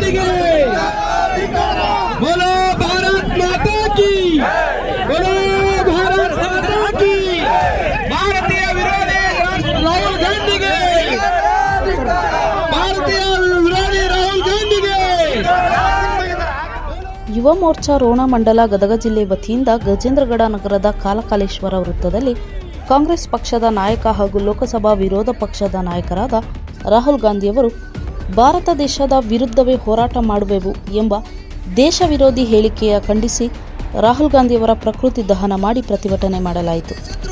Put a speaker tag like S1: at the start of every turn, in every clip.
S1: ಗಾಂಧಿಗೆ ಬೋಲೋ ಭಾರತ್ ಮಾತಾ ಕೀ. ಬೋಲೋ ಭಾರತ್ ಮಾತಾ ಕೀ. ಭಾರತೀಯ ವಿರೋಧಿ ರಾಹುಲ್ ಗಾಂಧಿಗೆ. ಭಾರತೀಯ ವಿರೋಧಿ ರಾಹುಲ್ ಗಾಂಧಿಗೆ.
S2: ಯುವ ಮೋರ್ಚಾ ರೋಣ ಮಂಡಲ ಗದಗ ಜಿಲ್ಲೆ ವತಿಯಿಂದ ಗಜೇಂದ್ರಗಡ ನಗರದ ಕಾಲಕಾಲೇಶ್ವರ ವೃತ್ತದಲ್ಲಿ ಕಾಂಗ್ರೆಸ್ ಪಕ್ಷದ ನಾಯಕ ಹಾಗೂ ಲೋಕಸಭಾ ವಿರೋಧ ಪಕ್ಷದ ನಾಯಕರಾದ ರಾಹುಲ್ ಗಾಂಧಿಯವರು ಭಾರತ ದೇಶದ ವಿರುದ್ಧವೇ ಹೋರಾಟ ಮಾಡುವೆವು ಎಂಬ ದೇಶ ವಿರೋಧಿ ಹೇಳಿಕೆಯ ಖಂಡಿಸಿ ರಾಹುಲ್ ಗಾಂಧಿಯವರ ಪ್ರಕೃತಿ ದಹನ ಮಾಡಿ ಪ್ರತಿಭಟನೆ ಮಾಡಲಾಯಿತು.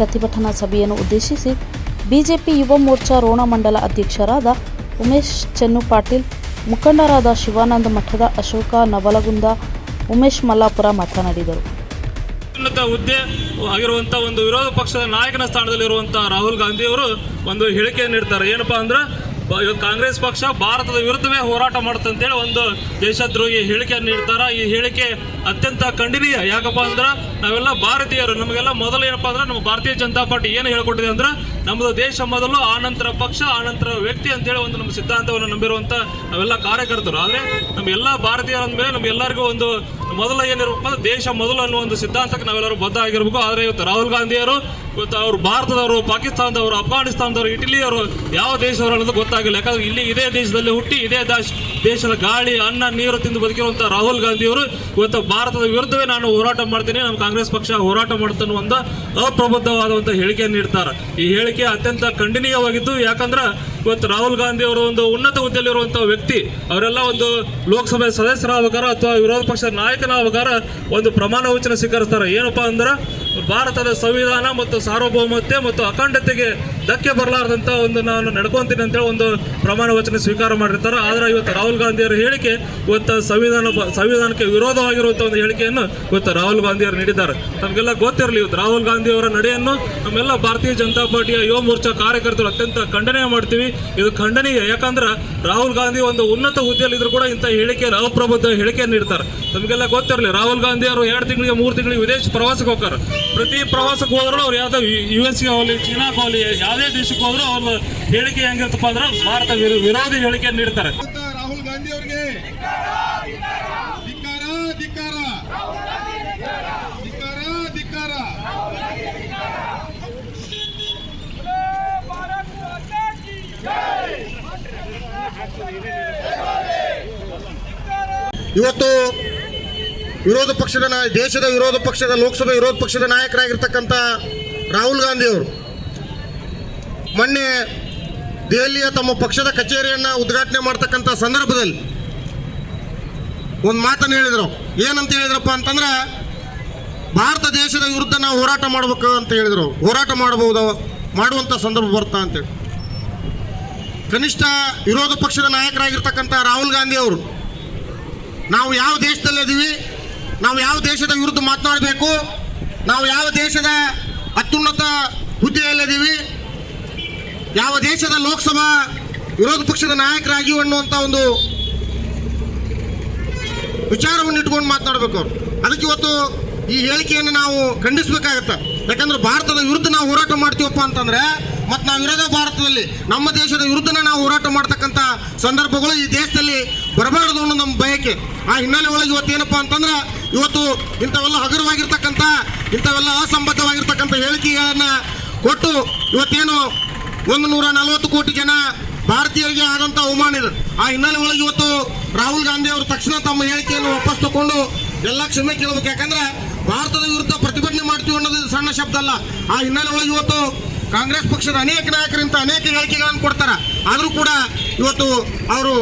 S2: ಪ್ರತಿಭಟನಾ ಸಭೆಯನ್ನು ಉದ್ದೇಶಿಸಿ ಬಿಜೆಪಿ ಯುವ ಮೋರ್ಚಾ ರೋಣ ಮಂಡಲ ಅಧ್ಯಕ್ಷರಾದ ಉಮೇಶ್ ಚೆನ್ನು ಪಾಟೀಲ್ ಮುಖಂಡರಾದ ಶಿವಾನಂದ ಮಠದ ಅಶೋಕ ನವಲಗುಂದ, ಉಮೇಶ್ ಮಲ್ಲಾಪುರ ಮಾತನಾಡಿದರು.
S3: ಉನ್ನತ ಹುದ್ದೆ ಆಗಿರುವಂತ ಒಂದು ವಿರೋಧ ಪಕ್ಷದ ನಾಯಕನ ಸ್ಥಾನದಲ್ಲಿರುವಂತ ರಾಹುಲ್ ಗಾಂಧಿ ಅವರು ಒಂದು ಹೇಳಿಕೆ ನೀಡ್ತಾರೆ. ಏನಪ್ಪಾ ಅಂದ್ರೆ ಕಾಂಗ್ರೆಸ್ ಪಕ್ಷ ಭಾರತದ ವಿರುದ್ಧವೇ ಹೋರಾಟ ಮಾಡುತ್ತಂತೇಳಿ ಒಂದು ದೇಶದ್ರೋಹಿ ಹೇಳಿಕೆಯನ್ನು ನೀಡ್ತಾರೆ. ಈ ಹೇಳಿಕೆ ಅತ್ಯಂತ ಖಂಡನೀಯ. ಯಾಕಪ್ಪ ಅಂದ್ರೆ ನಾವೆಲ್ಲ ಭಾರತೀಯರು. ನಮಗೆಲ್ಲ ಮೊದಲು ಏನಪ್ಪ ಅಂದ್ರೆ ನಮ್ಮ ಭಾರತೀಯ ಜನತಾ ಪಾರ್ಟಿ ಏನು ಹೇಳ್ಕೊಟ್ಟಿದೆ ಅಂದ್ರೆ ನಮ್ಮದು ದೇಶ ಮೊದಲು ಆನಂತರ ಪಕ್ಷ, ಆನಂತರ ವ್ಯಕ್ತಿ ಅಂತೇಳಿ ಒಂದು ನಮ್ಮ ಸಿದ್ಧಾಂತವನ್ನು ನಂಬಿರುವಂತ ನಾವೆಲ್ಲ ಕಾರ್ಯಕರ್ತರು. ಆದ್ರೆ ನಮ್ಮ ಎಲ್ಲ ಭಾರತೀಯರ ಅಂದ್ಮೇಲೆ ನಮ್ಗೆಲ್ಲರಿಗೂ ಒಂದು ಮೊದಲ ಏನಿರಬೇಕು ಅಂದ್ರೆ ದೇಶ ಮೊದಲು ಅನ್ನೋ ಒಂದು ಸಿದ್ಧಾಂತಕ್ಕೆ ನಾವೆಲ್ಲರೂ ಬದ್ಧ ಆಗಿರ್ಬೇಕು. ಆದರೆ ಇವತ್ತು ರಾಹುಲ್ ಗಾಂಧಿಯವರು, ಇವತ್ತು ಅವರು ಭಾರತದವರು, ಪಾಕಿಸ್ತಾನದವರು ಅಫ್ಘಾನಿಸ್ತಾನದವರು ಇಟಲಿಯವರು ಯಾವ ದೇಶದವರು ಅನ್ನೋದು ಗೊತ್ತಾಗಿಲ್ಲ. ಯಾಕಂದ್ರೆ ಇಲ್ಲಿ ಇದೇ ದೇಶದಲ್ಲಿ ಹುಟ್ಟಿ, ಇದೇ ದೇಶ ದೇಶದ ಗಾಳಿ, ಅನ್ನ, ನೀರು ತಿಂದು ಬದುಕಿರುವಂಥ ರಾಹುಲ್ ಗಾಂಧಿಯವರು ಇವತ್ತು ಭಾರತದ ವಿರುದ್ಧವೇ ನಾನು ಹೋರಾಟ ಮಾಡ್ತೀನಿ. ನಮ್ಮ ಕಾಂಗ್ರೆಸ್ ಪಕ್ಷ ಹೋರಾಟ ಮಾಡುತ್ತೆ ಒಂದು ಅಪ್ರಬುದ್ಧವಾದಂಥ ಹೇಳಿಕೆಯನ್ನು ನೀಡ್ತಾರೆ. ಈ ಹೇಳಿಕೆ ಅತ್ಯಂತ ಖಂಡನೀಯವಾಗಿದ್ದು, ಯಾಕಂದ್ರೆ ಇವತ್ತು ರಾಹುಲ್ ಗಾಂಧಿ ಅವರು ಒಂದು ಉನ್ನತ ಹುದ್ದೆಯಲ್ಲಿರುವಂತಹ ವ್ಯಕ್ತಿ, ಅವರೆಲ್ಲ ಒಂದು ಲೋಕಸಭೆ ಸದಸ್ಯರಾಗಬೇಕಾರ ಅಥವಾ ವಿರೋಧ ಪಕ್ಷದ ನಾಯಕನಾಗಬೇಕಾರ ಒಂದು ಪ್ರಮಾಣ ವಚನ ಸ್ವೀಕರಿಸ್ತಾರೆ. ಏನಪ್ಪಾ ಅಂದ್ರೆ ಭಾರತದ ಸಂವಿಧಾನ ಮತ್ತು ಸಾರ್ವಭೌಮತೆ ಮತ್ತು ಅಖಂಡತೆಗೆ ಧಕ್ಕೆ ಬರಲಾರದಂತ ಒಂದು ನಾನು ನಡ್ಕೊಂತೀನಿ ಅಂತೇಳಿ ಒಂದು ಪ್ರಮಾಣ ವಚನ ಸ್ವೀಕಾರ ಮಾಡಿರ್ತಾರೆ. ಆದ್ರೆ ಇವತ್ತು ರಾಹುಲ್ ಗಾಂಧಿಯವರ ಹೇಳಿಕೆ ಇವತ್ತು ಸಂವಿಧಾನ ಸಂವಿಧಾನಕ್ಕೆ ವಿರೋಧವಾಗಿರುವಂತಹ ಒಂದು ಹೇಳಿಕೆಯನ್ನು ಇವತ್ತು ರಾಹುಲ್ ಗಾಂಧಿಯವರು ನೀಡಿದ್ದಾರೆ. ನಮಗೆಲ್ಲ ಗೊತ್ತಿರಲಿ, ಇವತ್ತು ರಾಹುಲ್ ಗಾಂಧಿ ಅವರ ನಡೆಯನ್ನು ನಮ್ಮೆಲ್ಲ ಭಾರತೀಯ ಜನತಾ ಪಾರ್ಟಿಯ ಯುವ ಮೋರ್ಚಾ ಕಾರ್ಯಕರ್ತರು ಅತ್ಯಂತ ಖಂಡನೆ ಮಾಡ್ತೀವಿ. ಇದು ಖಂಡನೀಯ. ಯಾಕಂದ್ರೆ ರಾಹುಲ್ ಗಾಂಧಿ ಒಂದು ಉನ್ನತ ಹುದ್ದೆಯಲ್ಲಿದ್ದರೂ ಕೂಡ ಇಂಥ ಹೇಳಿಕೆ ಅಪ್ರಬುದ್ಧ ಹೇಳಿಕೆಯನ್ನು ನೀಡ್ತಾರೆ. ನಮಗೆಲ್ಲ ಗೊತ್ತಿರಲಿ, ರಾಹುಲ್ ಗಾಂಧಿ ಅವರು ಎರಡು ತಿಂಗಳಿಗೆ, ಮೂರು ತಿಂಗಳಿಗೆ ವಿದೇಶ ಪ್ರವಾಸಕ್ಕೆ ಹೋಗ್ತಾರೆ. ಪ್ರತಿ ಪ್ರವಾಸಕ್ಕೆ ಹೋದ್ರು ಅವ್ರು ಯಾವುದೋ ಯು ಎಸ್ಗೆ ಹೋಗಲಿ ಚೀನಾಕ್ಕೆ ಹೋಗಲಿ, ಯಾವುದೇ ದೇಶಕ್ಕೆ ಹೋದ್ರು ಅವ್ರ ಹೇಳಿಕೆ ಹೆಂಗಿರ್ತಪ್ಪ ಅಂದ್ರೆ ಭಾರತ ವಿರೋ- ವಿರೋಧಿ ಹೇಳಿಕೆಯನ್ನು ನೀಡ್ತಾರೆ.
S1: ರಾಹುಲ್ ಗಾಂಧಿ ಅವರಿಗೆ.
S4: ಇವತ್ತು ವಿರೋಧ ಪಕ್ಷದ ದೇಶದ ವಿರೋಧ ಪಕ್ಷದ, ಲೋಕಸಭೆ ವಿರೋಧ ಪಕ್ಷದ ನಾಯಕರಾಗಿರ್ತಕ್ಕಂಥ ರಾಹುಲ್ ಗಾಂಧಿ ಅವರು ಮೊನ್ನೆ ದೆಹಲಿಯ ತಮ್ಮ ಪಕ್ಷದ ಕಚೇರಿಯನ್ನು ಉದ್ಘಾಟನೆ ಮಾಡ್ತಕ್ಕಂಥ ಸಂದರ್ಭದಲ್ಲಿ ಒಂದು ಮಾತನ್ನು ಹೇಳಿದರು. ಏನಂತ ಹೇಳಿದ್ರಪ್ಪ ಅಂತಂದ್ರೆ, ಭಾರತ ದೇಶದ ವಿರುದ್ಧ ನಾವು ಹೋರಾಟ ಮಾಡಬೇಕು ಅಂತ ಹೇಳಿದರು. ಹೋರಾಟ ಮಾಡಬಹುದು ಮಾಡುವಂಥ ಸಂದರ್ಭ ಬರ್ತಾ ಅಂತೇಳಿ ಕನಿಷ್ಠ ವಿರೋಧ ಪಕ್ಷದ ನಾಯಕರಾಗಿರ್ತಕ್ಕಂಥ ರಾಹುಲ್ ಗಾಂಧಿ ಅವರು ನಾವು ಯಾವ ದೇಶದಲ್ಲಿ ಇದೀವಿ, ನಾವು ಯಾವ ದೇಶದ ವಿರುದ್ಧ ಮಾತನಾಡಬೇಕು, ನಾವು ಯಾವ ದೇಶದ ಅತ್ಯುನ್ನತ ಹುದ್ದೆಯಲ್ಲಿದ್ದೀವಿ ಯಾವ ದೇಶದ ಲೋಕಸಭಾ ವಿರೋಧ ಪಕ್ಷದ ನಾಯಕರಾಗಿ ಅನ್ನುವಂಥ ಒಂದು ವಿಚಾರವನ್ನು ಇಟ್ಕೊಂಡು ಮಾತನಾಡಬೇಕು ಅವರು. ಅದಕ್ಕೆ ಇವತ್ತು ಈ ಹೇಳಿಕೆಯನ್ನು ನಾವು ಖಂಡಿಸಬೇಕಾಗತ್ತೆ. ಯಾಕಂದ್ರೆ ಭಾರತದ ವಿರುದ್ಧ ನಾವು ಹೋರಾಟ ಮಾಡ್ತೀವಪ್ಪ ಅಂತಂದ್ರೆ ಮತ್ತು ನಾವು ಭಾರತದಲ್ಲಿ. ನಮ್ಮ ದೇಶದ ವಿರುದ್ಧನೇ ನಾವು ಹೋರಾಟ ಮಾಡ್ತಕ್ಕಂಥ ಸಂದರ್ಭಗಳು ಈ ದೇಶದಲ್ಲಿ ಬರಬಾರದು ಅನ್ನೋ ನಮ್ಮ ಬಯಕೆ. ಆ ಹಿನ್ನೆಲೆ ಒಳಗೆ ಇವತ್ತು ಏನಪ್ಪ ಅಂತಂದ್ರೆ, ಇವತ್ತು ಇಂಥವೆಲ್ಲ ಹಗುರವಾಗಿರ್ತಕ್ಕಂಥ ಇಂಥವೆಲ್ಲ ಅಸಂಬದ್ಧವಾಗಿರ್ತಕ್ಕಂಥ ಹೇಳಿಕೆಗಳನ್ನು ಕೊಟ್ಟು ಇವತ್ತೇನು ಒಂದು ನೂರ ನಲವತ್ತು ಕೋಟಿ ಜನ ಭಾರತೀಯರಿಗೆ ಆದಂಥ ಅವಮಾನ ಇದೆ. ಆ ಹಿನ್ನೆಲೆ ಒಳಗೆ ಇವತ್ತು ರಾಹುಲ್ ಗಾಂಧಿ ಅವರು ತಕ್ಷಣ ತಮ್ಮ ಹೇಳಿಕೆಯನ್ನು ವಾಪಸ್ ತಗೊಂಡು ಎಲ್ಲ ಕ್ಷಮೆ ಕೇಳಬೇಕು. ಯಾಕಂದ್ರೆ, ಭಾರತದ ವಿರುದ್ಧ ಪ್ರತಿಭಟನೆ ಮಾಡ್ತೀವಿ ಅನ್ನೋದು ಸಣ್ಣ ಶಬ್ದ ಅಲ್ಲ. ಆ ಹಿನ್ನೆಲೆ ಒಳಗೆ ಇವತ್ತು ಕಾಂಗ್ರೆಸ್ ಪಕ್ಷದ ಅನೇಕ ನಾಯಕರಿಂದ ಅನೇಕ ಹೇಳಿಕೆಗಳನ್ನು ಕೊಡ್ತಾರೆ. ಆದರೂ ಕೂಡ ಇವತ್ತು ಅವರು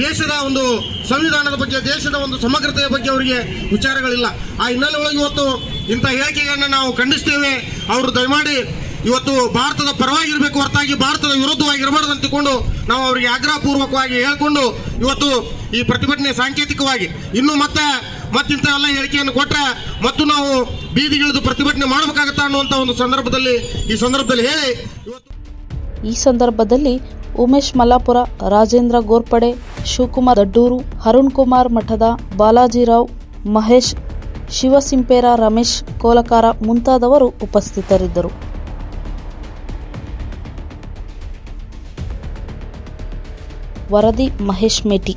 S4: ದೇಶದ ಒಂದು ಸಂವಿಧಾನದ ಬಗ್ಗೆ, ದೇಶದ ಒಂದು ಸಮಗ್ರತೆಯ ಬಗ್ಗೆ ಅವರಿಗೆ ವಿಚಾರಗಳಿಲ್ಲ. ಆ ಹಿನ್ನೆಲೆ ಒಳಗೆ ಇವತ್ತು ಇಂಥ ಹೇಳಿಕೆಗಳನ್ನು ನಾವು ಖಂಡಿಸ್ತೇವೆ. ಅವರು ದಯಮಾಡಿ ಇವತ್ತು ಭಾರತದ ಪರವಾಗಿರಬೇಕು, ಹೊರತಾಗಿ ಭಾರತದ ವಿರುದ್ಧವಾಗಿರಬಾರ್ದು ಅಂತ ತಿಳ್ಕೊಂಡು ನಾವು ಅವರಿಗೆ ಆಗ್ರಹಪೂರ್ವಕವಾಗಿ ಹೇಳಿಕೊಂಡು ಇವತ್ತು ಈ ಪ್ರತಿಭಟನೆ ಸಾಂಕೇತಿಕವಾಗಿ. ಇನ್ನು ಮತ್ತೆ ಮತ್ತಿಂಥ ಎಲ್ಲ ಹೇಳಿಕೆಯನ್ನು ಕೊಟ್ಟರೆ ಮತ್ತು ನಾವು ಬೀದಿಗಿಳಿದು ಪ್ರತಿಭಟನೆ ಮಾಡಬೇಕಾಗತ್ತಾ ಅನ್ನುವಂಥ ಒಂದು ಸಂದರ್ಭದಲ್ಲಿ ಈ ಸಂದರ್ಭದಲ್ಲಿ ಹೇಳಿ
S2: ಈ ಸಂದರ್ಭದಲ್ಲಿ ಉಮೇಶ್ ಮಲ್ಲಾಪುರ, ರಾಜೇಂದ್ರ ಗೋರ್ಪಡೆ, ಶಿವಕುಮಾರ್ ದಡ್ಡೂರು ಅರುಣ್ ಕುಮಾರ್ ಮಠದ ಬಾಲಾಜಿರಾವ್, ಮಹೇಶ್, ಶಿವಸಿಂಪೇರ ರಮೇಶ್, ಕೋಲಕಾರ ಮುಂತಾದವರು ಉಪಸ್ಥಿತರಿದ್ದರು. ವರದಿ ಮಹೇಶ್ ಮೇಟಿ.